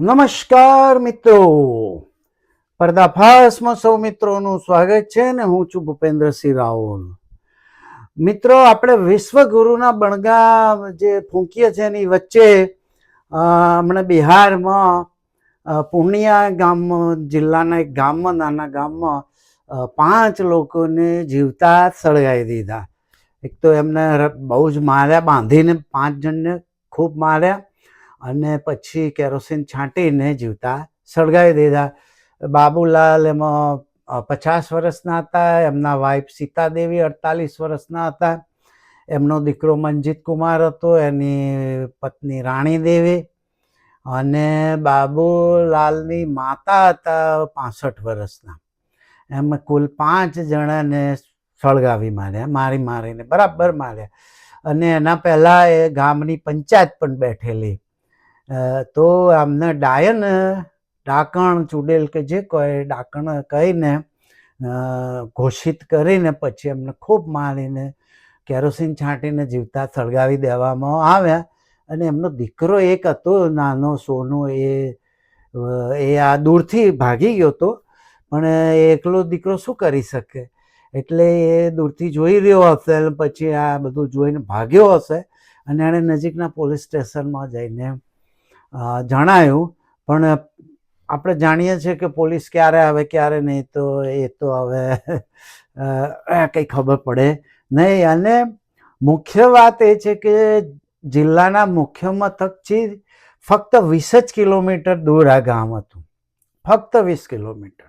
નમસ્કાર મિત્રો. પર્દાફાસમાં સૌ મિત્રોનું સ્વાગત છે ને હું છું ભૂપેન્દ્રસિંહ રાવલ. મિત્રો, આપણે વિશ્વગુરુના બણગા જે ફૂંકીએ છે એની વચ્ચે હમણાં બિહારમાં પૂર્ણિયા ગામમાં જિલ્લાના એક ગામમાં, નાના ગામમાં પાંચ લોકોને જીવતા સળગાવી દીધા. એક તો એમને બહુ જ માર્યા, બાંધીને પાંચ જણને ખૂબ માર્યા. અને પછી કેરોસીન છાંટીને જીવતા, સળગાવી દીધા. બાબુલાલ એમાં પચાસ વર્ષના હતા, એમના વાઇફ સીતાદેવી અડતાલીસ વર્ષના હતા. એમનો દીકરો મનજીત કુમાર હતો, એની પત્ની રાણી દેવી અને બાબુલાલની માતા હતા પાસઠ વર્ષના. એમ કુલ પાંચ જણાને સળગાવી માર્યા, મારી મારીને બરાબર માર્યા. અને એના પહેલાં એ ગામની પંચાયત પણ બેઠેલી. તો આમને ડાયન ડાકણ, ચૂડેલ કે જે કોઈ ડાકણ કહીને ઘોષિત કરીને પછી એમને ખૂબ મારીને કેરોસીન છાંટીને જીવતા સળગાવી દેવામાં આવ્યા. અને એમનો દીકરો એક હતો, નાનો સોનો, એ એ આ દૂરથી ભાગી ગયો હતો. પણ એકલો દીકરો શું કરી શકે? એટલે એ દૂરથી જોઈ રહ્યો હશે પછી આ બધું જોઈને ભાગ્યો હશે. અને એણે નજીકના પોલીસ સ્ટેશનમાં જઈને જણાયું, પણ આપણે જાણીએ છીએ કે પોલીસ ક્યારે આવે, ક્યારે નહીં, તો એ તો હવે કંઈ ખબર પડે નહીં. અને મુખ્ય વાત એ છે કે જિલ્લાના મુખ્ય મથકથી ફક્ત વીસ જ કિલોમીટર દૂર આ ગામ હતું. ફક્ત વીસ કિલોમીટર.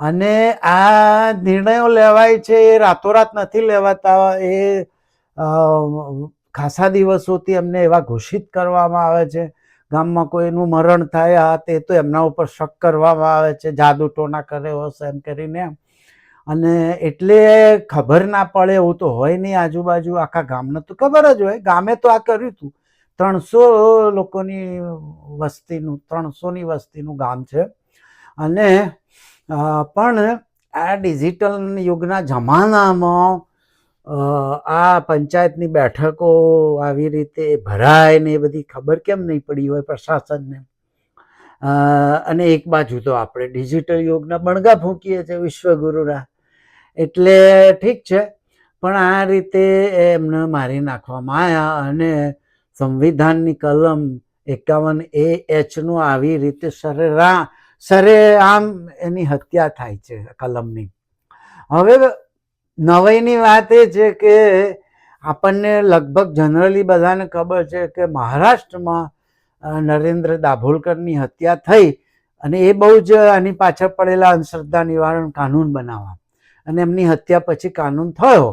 અને આ નિર્ણયો લેવાય છે, એ રાતોરાત નથી લેવાતા, એ ખાસા દિવસોથી એમને એવા ઘોષિત કરવામાં આવે છે. ગામમાં કોઈનું મરણ થાય આ તે તો એમના ઉપર શક કરવામાં આવે છે, જાદુ ટોના કર્યો હશે એમ કરીને અને એટલે ખબર ના પડે એવું તો હોય નહીં આજુબાજુ, આખા ગામને તો ખબર જ હોય. ગામે તો આ કર્યું હતું. ત્રણસો લોકોની વસ્તીનું, ત્રણસોની વસ્તીનું ગામ છે. અને પણ આ ડિજિટલ યુગના જમાનામાં આ પંચાયતની બેઠકો આવી રીતે ભરાય ને એ બધી ખબર કેમ નહીં પડી હોય પ્રશાસનને? અને એક બાજુ તો આપણે ડિજિટલ યુગના બણગા ફૂંકીએ છીએ વિશ્વગુરુના. એટલે ઠીક છે, પણ આ રીતે એમને મારી નાખવામાં આવ્યા અને સંવિધાનની કલમ એકાવન એ એચનું આવી રીતે સરેરા સરેઆમ એની હત્યા થાય છે કલમની. હવે નવાઈની વાત એ છે કે આપણને લગભગ જનરલી બધાને ખબર છે કે મહારાષ્ટ્રમાં નરેન્દ્ર દાભોલકરની હત્યા થઈ અને એ બહુ જ આની પાછળ પડેલા અંધશ્રદ્ધા નિવારણ કાનૂન બનાવવા. અને એમની હત્યા પછી કાનૂન થયો.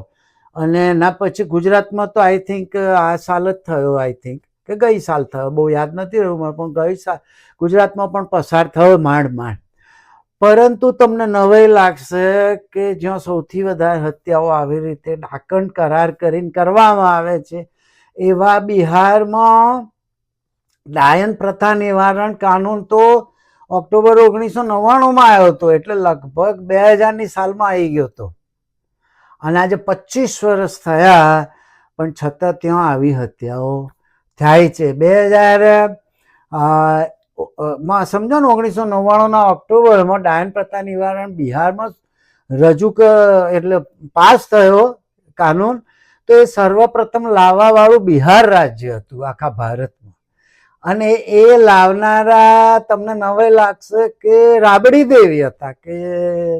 અને એના પછી ગુજરાતમાં તો આઈ થિંક આ સાલ જ થયો આઈ થિંક કે ગઈ સાલ થયો. બહુ યાદ નથી રહ્યું, પણ ગઈ સાલ ગુજરાતમાં પણ પસાર થયો માંડ માંડ પરંતુ તમને નવાઈ લાગશે કે જ્યાં સૌથી વધારે હત્યાઓ આવી રીતે ડાકણ કરાર કરીને કરવામાં આવે છે, એવા બિહારમાં ડાયન પ્રથા નિવારણ કાનૂન તો ઓક્ટોબર ઓગણીસો નવ્વાણુંમાં આવ્યો હતો, એટલે લગભગ બે હજારની સાલમાં આવી ગયો હતો. અને આજે પચીસ વર્ષ થયા, પણ છતાં ત્યાં આવી હત્યાઓ થાય છે. બે હજાર સમજો ને ઓગણીસો નવ્વાણુંના ઓક્ટોબરમાં ડાયન પ્રથા નિવારણ બિહારમાં રજૂ એટલે પાસ થયો કાનૂન, તો એ સર્વપ્રથમ લાવવાવાળું બિહાર રાજ્ય હતું આખા ભારતમાં. અને એ લાવનારા તમને નવે લાગશે કે રાબડી દેવી હતા, કે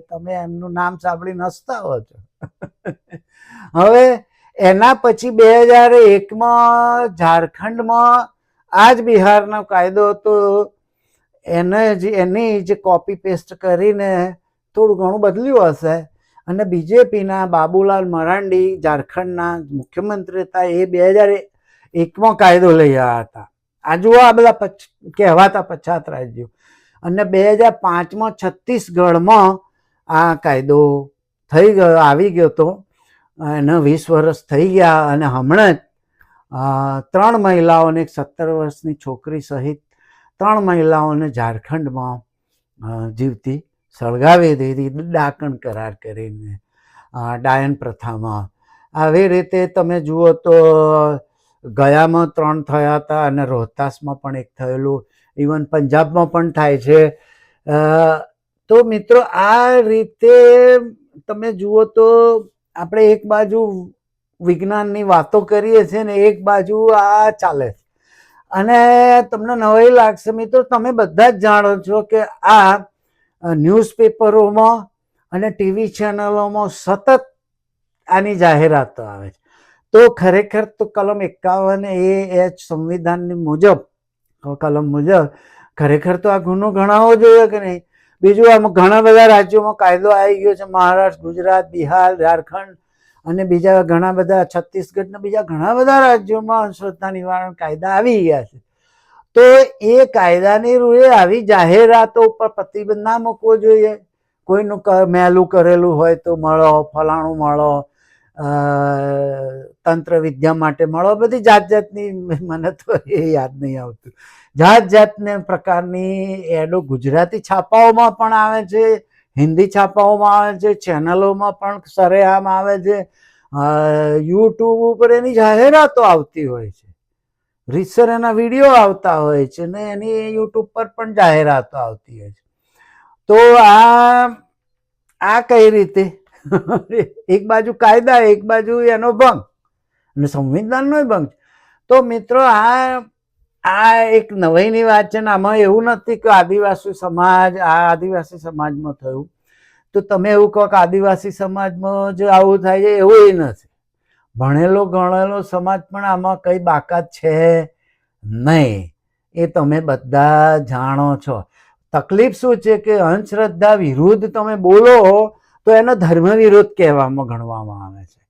તમે એમનું નામ સાંભળી નસતા હો છો. હવે એના પછી બે હજાર એકમાં ઝારખંડમાં આ જ બિહારનો કાયદો હતો. એને જ, એની જે કોપી પેસ્ટ કરીને થોડું ઘણું બદલ્યું હશે. અને બીજેપીના બાબુલાલ મરાંડી, ઝારખંડના મુખ્યમંત્રી હતા, એ બે હજાર એકમાં કાયદો લઈ આવ્યા હતા. આજુ આ બધા પછ, કહેવાતા પછાત રાજ્યો. અને બે હજાર પાંચમાં છત્તીસગઢમાં આ કાયદો થઈ ગયો, આવી ગયો હતો એને વીસ વર્ષ થઈ ગયા અને હમણાં જ ત્રણ મહિલાઓને એક સત્તર વર્ષની છોકરી સહિત ત્રણ મહિલાઓને ઝારખંડમાં જીવતી સળગાવી દીધી, ડાકણ કરાર કરીને ડાયન પ્રથામાં. આવી રીતે તમે જુઓ તો, ગયામાં ત્રણ થયા હતા અને રોહતાસમાં પણ એક થયેલું, ઇવન પંજાબમાં પણ થાય છે. તો મિત્રો આ રીતે તમે જુઓ તો, આપણે એક બાજુ વિજ્ઞાનની વાતો કરીએ છીએ ને એક બાજુ આ ચાલે છે. અને તમને નવાઈ લાગશે મિત્રો, તમે બધા જ જાણો છો કે આ ન્યૂઝપેપરોમાં અને ટીવી ચેનલોમાં સતત આની જાહેરાતો આવે છે. તો ખરેખર તો કલમ એકાવન એ, એચ સંવિધાનની મુજબ કલમ મુજબ ખરેખર તો આ ગુનો ગણાવો જોઈએ કે નહીં? બીજું આમાં ઘણા બધા રાજ્યોમાં કાયદો આવી ગયો છે. મહારાષ્ટ્ર, ગુજરાત, બિહાર, ઝારખંડ અને બીજા ઘણા બધા છત્તીસગઢના બીજા ઘણા બધા રાજ્યોમાં અંધશ્રદ્ધા નિવારણ કાયદા આવી ગયા છે. તો એ કાયદાની રૂએ આવી જાહેરાતો ઉપર પ્રતિબંધ ના મૂકવો જોઈએ. કોઈનું મેલું કરેલું હોય તો મળો, ફલાણું મળો તંત્ર વિદ્યા માટે મળો. બધી જાત જાતની મને તો એ યાદ નહીં આવતું. જાત જાતને પ્રકારની એડો ગુજરાતી છાપાઓમાં પણ આવે છે. હિન્દી છાપાઓમાં આવે છે, ચેનલોમાં પણ સરેઆમ આવે છે. યુટ્યુબ ઉપર એની જાહેરાતો આવતી હોય છે. રીતસર એના વીડિયો આવતા હોય છે ને એની યુટ્યુબ પર પણ જાહેરાતો આવતી હોય છે. તો આ આ કઈ રીતે? એક બાજુ કાયદા, એક બાજુ એનો ભંગ અને સંવિધાનનો ભંગ. તો મિત્રો, આ આ એક નવાઈની વાત છે ને, આમાં એવું નથી કે આદિવાસી સમાજ, આ આદિવાસી સમાજમાં થયું. તો તમે એવું કહો કે આદિવાસી સમાજમાં જ આવું થાય છે, એવું એ નથી. ભણેલો, ગણેલો સમાજ પણ આમાં કઈ બાકાત છે નહીં. એ તમે બધા જાણો છો. તકલીફ શું છે કે અંધશ્રદ્ધા વિરુદ્ધ તમે બોલો તો એનો ધર્મ વિરોધ કહેવામાં, ગણવામાં આવે છે.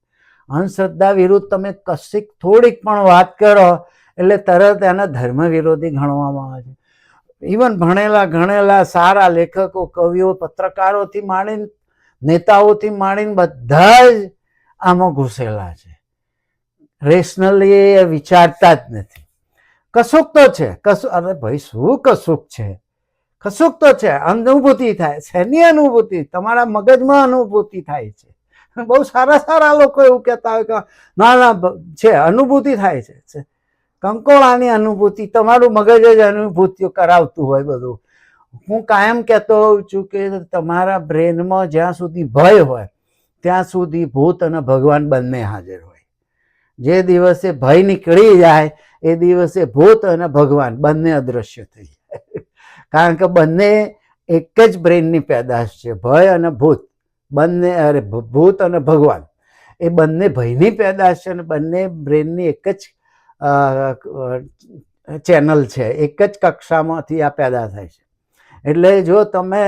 અંધશ્રદ્ધા વિરુદ્ધ તમે કશીક થોડીક પણ વાત કરો એટલે તરત એના ધર્મ વિરોધી ગણવામાં આવે છે. ઇવન ભણેલા ગણેલા સારા લેખકો, કવિઓ, પત્રકારોથી માંડીને નેતાઓથી માંડીને બધા જ આમાં ઘૂસેલા છે. રેશનલી એ વિચારતા જ નથી. કશુંક તો છે, કશું, અરે ભાઈ શું કશુંક છે? કશુંક તો છે, અનુભૂતિ થાય, શેની અનુભૂતિ? તમારા મગજમાં અનુભૂતિ થાય છે. બહુ સારા સારા લોકો એવું કહેતા હોય કે ના ના છે, અનુભૂતિ થાય છે છે. કંકોળાની અનુભૂતિ, તમારું મગજ જ અનુભૂતિઓ કરાવતું હોય બધું. હું કાયમ કહેતો હોઉં છું કે તમારા બ્રેનમાં જ્યાં સુધી ભય હોય, ત્યાં સુધી ભૂત અને ભગવાન બંને હાજર હોય. જે દિવસે ભય નીકળી જાય, એ દિવસે ભૂત અને ભગવાન બંને અદૃશ્ય થઈ જાય. કારણ કે બંને એક જ બ્રેનની પેદાશ છે, ભય અને ભૂત. બંને, અરે, ભૂત અને ભગવાન. એ બંને ભયની પેદાશ છે અને બંને બ્રેનની એક જ ચેનલ છે. એક જ કક્ષામાંથી આ પેદા થાય છે. એટલે જો તમે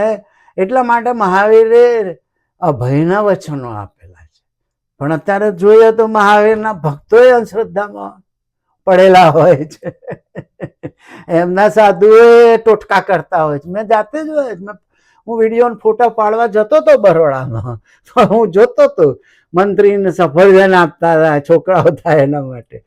એટલા માટે મહાવીરે અભયના વચનો આપેલા છે. પણ અત્યારે જોઈએ તો મહાવીરના ભક્તોએ અંધશ્રદ્ધામાં પડેલા હોય છે. એમના સાધુએ ટોટકા કરતા હોય છે. મેં જાતે જોયા છે. હું વીડિયો ફોટા પાડવા જતો હતો બરોડામાં. હું જોતો હતો મંત્રીને સફરજન આપતા હતા, છોકરાઓ થાય એના માટે.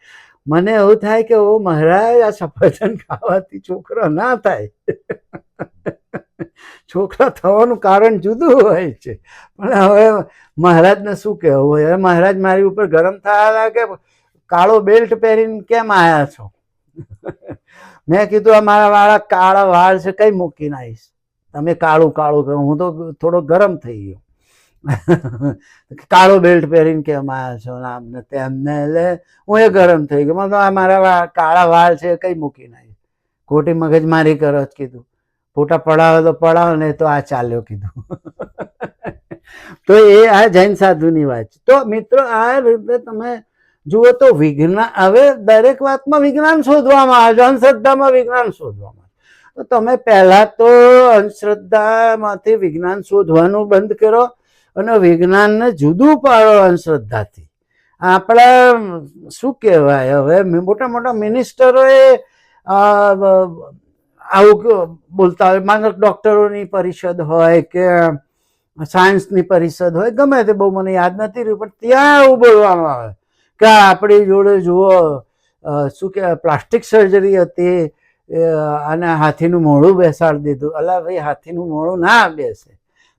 મને એવું થાય કે, ઓ મહારાજ, આ સફરજન ખાવાથી છોકરો ના થાય. છોકરા થવાનું કારણ જુદું હોય છે. પણ હવે મહારાજને શું કહેવું હોય? હવે મહારાજ, મારી ઉપર ગરમ થયા કે કાળો બેલ્ટ પહેરીને કેમ આવ્યા છો? મેં કીધું, આ મારા વાળા કાળા વાળ છે, કઈ મૂકીને આવીશ? તમે કાળું કાળું હું તો થોડો ગરમ થઈ ગયો. કાળો બેલ્ટ પહેરીને કેમ આવ્યા છો ને તેમને એટલે હું એ ગરમ થઈ ગયો. તો આ મારા કાળા વાળ છે કઈ મૂકીને નાખી ખોટી મગજ મારી કરો જ કીધું. ફોટા પડાવો તો પડાવો ને તો આ ચાલ્યો કીધું. તો એ આ જૈન સાધુની વાત છે. તો મિત્રો, આ રીતે તમે જુઓ તો વિજ્ઞાન હવે દરેક વાતમાં વિજ્ઞાન શોધવામાં આવે છે. અંધશ્રદ્ધામાં વિજ્ઞાન શોધવામાં તો તમે પહેલા તો અંધશ્રદ્ધામાંથી વિજ્ઞાન શોધવાનું બંધ કરો. અને વિજ્ઞાનને જુદું પાડો અંધશ્રદ્ધાથી આપણા, શું કહેવાય હવે મોટા મોટા મિનિસ્ટરોએ આવું બોલતા હોય, માનો ડૉક્ટરોની પરિષદ હોય કે સાયન્સની પરિષદ હોય, ગમે તે બહુ મને યાદ નથી રહ્યું, પણ ત્યાં એવું બોલવામાં આવે કે આપણી જોડે જુઓ શું કહેવાય પ્લાસ્ટિક સર્જરી હતી અને હાથીનું મોઢું બેસાડી દીધું. અલા ભાઈ, હાથીનું મોઢું ના બેસે.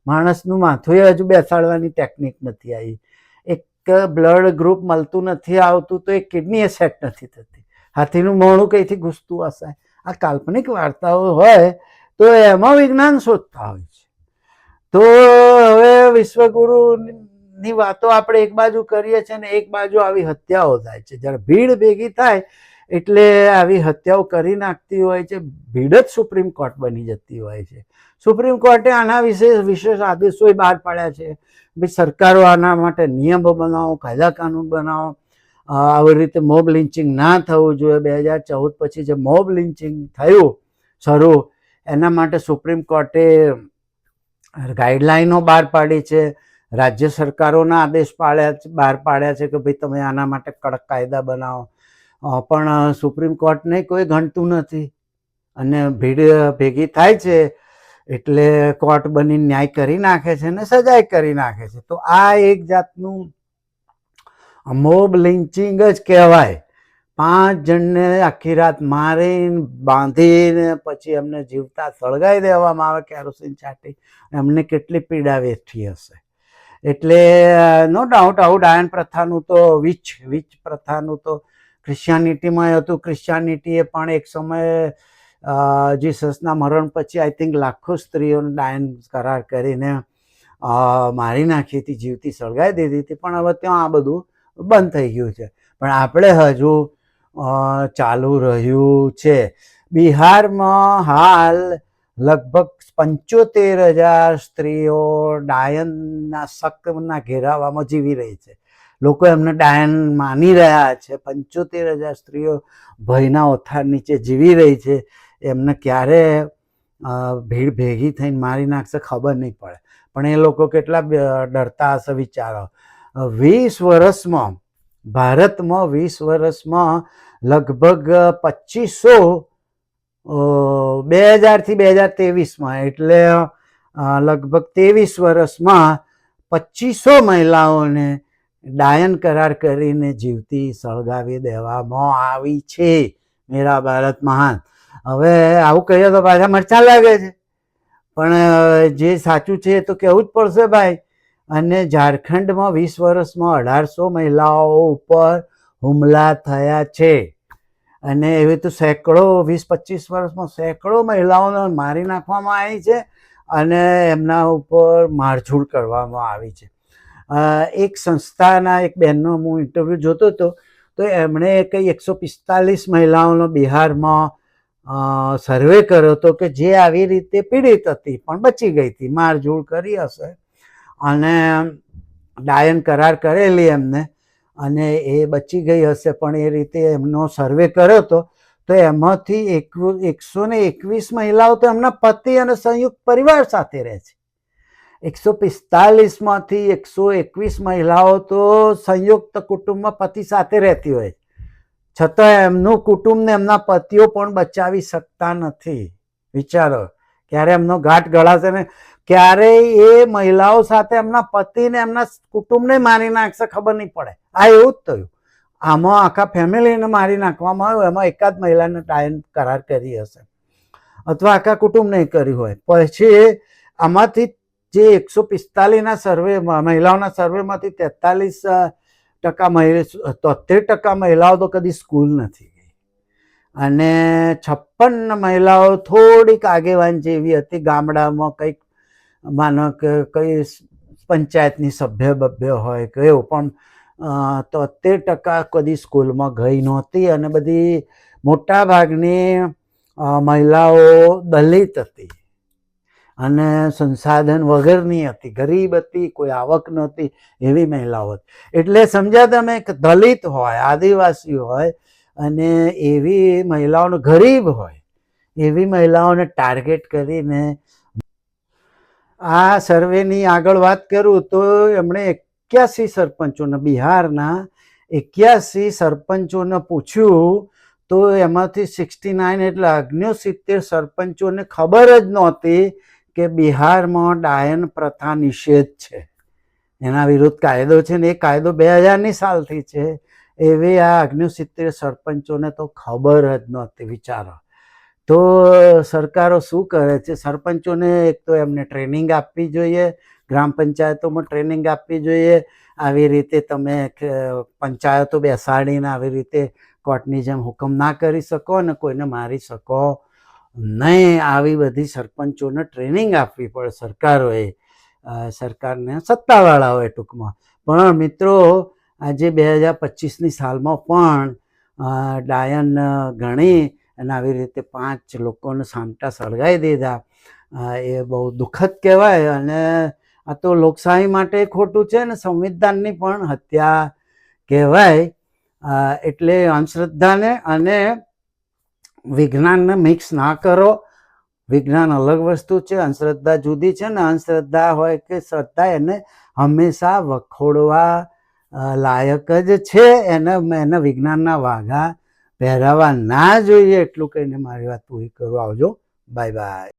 માણસનું માથું હજુ બેસાડવાની ટેકનિક નથી આવી. એક બ્લડ ગ્રુપ મળતું નથી, આવતું તો એ કિડની સેટ નથી થતી. હાથીનું મોણું કંઈથી ઘૂસતું હશે? આ કાલ્પનિક વાર્તાઓ હોય તો એમાં વિજ્ઞાન શોધતા હોય છે. તો હવે વિશ્વગુરુની વાતો આપણે એક બાજુ કરીએ છીએ ને એક બાજુ આવી હત્યાઓ થાય છે. જ્યારે ભીડ ભેગી થાય એટલે આવી હત્યાઓ કરી નાખતી હોય છે, ભીડ જ સુપ્રીમ કોર્ટ બની જતી હોય છે. સુપ્રીમ કોર્ટે આના વિશે વિશેષ આદેશો બહાર પાડ્યા છે. ભાઈ, સરકારો આના માટે નિયમો બનાવો, કાયદા કાનૂન બનાવો. આવી રીતે મોબ લિન્ચિંગ ના થવું જોઈએ. બે હજાર ચૌદ પછી જે મોબ લિન્ચિંગ થયું શરૂ, એના માટે સુપ્રીમ કોર્ટે ગાઈડલાઈનો બહાર પાડી છે. રાજ્ય સરકારોના આદેશ પાડ્યા બહાર પાડ્યા છે કે ભાઈ, તમે આના માટે કડક કાયદા બનાવો. પણ સુપ્રીમ કોર્ટને કોઈ ગણતું નથી. અને ભીડ ભેગી થાય છે એટલે કોર્ટ બની ન્યાય કરી નાખે છે ને સજાય કરી નાખે છે. તો આ એક જાતનું મોબ લિન્ચિંગ જ કહેવાય. પાંચ જણને આખી રાત મારીને બાંધીને પછી એમને જીવતા સળગાવી દેવામાં આવે કેરોસીન છાંટી. એમને કેટલી પીડા વેઠી હશે. એટલે નો ડાઉટ આવું ડાયન પ્રથાનું તો, વિચ વિચ પ્રથાનું તો ક્રિશ્ચિયાનિટીમાં હતું. ક્રિશ્ચિયાનિટીએ પણ એક સમયે જીસસના મરણ પછી આઈ થિંક લાખો સ્ત્રીઓને ડાયન કરાર કરીને મારી નાખી હતી, જીવતી સળગાવી દીધી હતી. પણ હવે ત્યાં આ બધું બંધ થઈ ગયું છે. પણ આપણે હજુ ચાલુ રહ્યું છે. બિહારમાં હાલ લગભગ પંચોતેર હજાર સ્ત્રીઓ ડાયનના શકના ઘેરાવામાં જીવી રહી છે. લોકો એમને ડાયન માની રહ્યા છે. પંચોતેર હજાર સ્ત્રીઓ ભયના ઓથાર નીચે જીવી રહી છે. એમને ક્યારે ભીડ ભેગી થઈને મારી નાખશે ખબર નહીં પડે. પણ એ લોકો કેટલા ડરતા હશે વિચારો. વીસ વર્ષમાં, ભારતમાં વીસ વર્ષમાં લગભગ પચીસો બે હજારથી બે હજાર ત્રેવીસમાં એટલે લગભગ ત્રેવીસ વર્ષમાં પચીસો મહિલાઓને ડાયન કરાર કરીને જીવતી સળગાવી દેવામાં આવી છે, મેરા ભારત મહાન. હવે આવું કહીએ તો પાછા મરચા લાગે છે. પણ જે સાચું છે એ તો કહેવું જ પડશે ભાઈ. અને ઝારખંડમાં વીસ વર્ષમાં અઢારસો મહિલાઓ ઉપર હુમલા થયા છે. અને એવી તો સેંકડો, વીસ, પચીસ વર્ષમાં સેંકડો મહિલાઓને મારી નાખવામાં આવી છે. અને એમના ઉપર મારઝૂડ કરવામાં આવી છે. એક સંસ્થાના એક બહેનનો હું ઇન્ટરવ્યૂ જોતો હતો, તો એમણે કંઈ એકસો પિસ્તાલીસ મહિલાઓનો બિહારમાં સર્વે કર્યો હતો કે જે આવી રીતે પીડિત હતી, પણ બચી ગઈ હતી, મારઝૂડ કરી હશે. અને ડાયન કરાર કરેલી એમને, અને એ બચી ગઈ હશે, પણ એ રીતે એમનો સર્વે કર્યો હતો. તો એમાંથી એક એકસો ને એકવીસ મહિલાઓ તો એમના પતિ અને સંયુક્ત પરિવાર સાથે રહે છે. એકસો પિસ્તાલીસમાંથી એકસો એકવીસ મહિલાઓ તો સંયુક્ત કુટુંબમાં પતિ સાથે રહેતી હોય. છતાં એમનું કુટુંબને એમના પતિઓ પણ બચાવી શકતા નથી. વિચારો, ક્યારે એમનો ઘાટ ગળાશે ને ક્યારેય એ મહિલાઓ સાથે એમના પતિને એમના કુટુંબને મારી નાખશે ખબર નહીં પડે. આ એવું જ થયું. આમાં આખા ફેમિલીને મારી નાખવામાં આવ્યું. એમાં એકાદ મહિલાને ટાઈમ કરાર કરી હશે. અથવા આખા કુટુંબને કર્યું હોય. પછી આમાંથી જે એકસો પિસ્તાલીસના સર્વે મહિલાઓના સર્વેમાંથી તેતાલીસ ટકા મહિલા તોતેર ટકા મહિલાઓ તો કદી સ્કૂલ નથી ગઈ. અને છપ્પન મહિલાઓ થોડીક આગેવાન જેવી હતી ગામડામાં કંઈક, માનો કે કઈ પંચાયતની સભ્ય બભ્ય હોય કે એવું પણ તોતેર ટકા કદી સ્કૂલમાં ગઈ નહોતી અને બધી મોટાભાગની મહિલાઓ દલિત હતી. અને સંસાધન વગરની હતી, ગરીબ હતી, કોઈ આવક નહોતી, એવી મહિલાઓ હતી. એટલે સમજ્યા તમે દલિત હોય, આદિવાસી હોય અને એવી મહિલાઓને ગરીબ હોય, એવી મહિલાઓને ટાર્ગેટ કરીને આ સર્વેની આગળ વાત કરું તો એમણે એક્યાસી સરપંચોને, બિહારના એક્યાસી સરપંચોને પૂછ્યું તો એમાંથી સિક્સટી નાઇન એટલે અગ્નિસિત્તેર સરપંચોને ખબર જ નહોતી કે બિહારમાં ડાયન પ્રથા નિષેધ છે. એના વિરુદ્ધ કાયદો છે ને એ કાયદો બે હજારની સાલથી છે. એવી આ અગ્નિસિત્તેર સરપંચોને તો ખબર જ નહોતી વિચારો. તો સરકારો શું કરે છે? સરપંચોને એક તો એમને ટ્રેનિંગ આપવી જોઈએ, ગ્રામ પંચાયતોમાં ટ્રેનિંગ આપવી જોઈએ. આવી રીતે તમે પંચાયતો બેસાડીને આવી રીતે કોર્ટની જેમ હુકમ ના કરી શકો અને કોઈને મારી શકો. નહીં, આવી બધી સરપંચોને ટ્રેનિંગ આપવી પડે સરકારોએ. સરકારને સત્તાવાળાઓએ ટૂંકમાં. પણ મિત્રો, આજે બે હજાર પચીસની સાલમાં પણ ડાયન ગણી અને આવી રીતે પાંચ લોકોને સામટા સળગાવી દીધા. એ બહુ દુઃખદ કહેવાય અને આ તો લોકશાહી માટે ખોટું છે ને સંવિધાનની પણ હત્યા કહેવાય. એટલે અંધશ્રદ્ધાને અને વિજ્ઞાનને મિક્સ ના કરો. વિજ્ઞાન અલગ વસ્તુ છે, અંધશ્રદ્ધા જુદી છે ને અંધશ્રદ્ધા હોય કે શ્રદ્ધા એને હંમેશા વખોડવા લાયક જ છે. એને એને વિજ્ઞાનના વાઘા પહેરાવા ના જોઈએ. એટલું કહીને મારી વાત પૂરી કરવા આવજો. Bye bye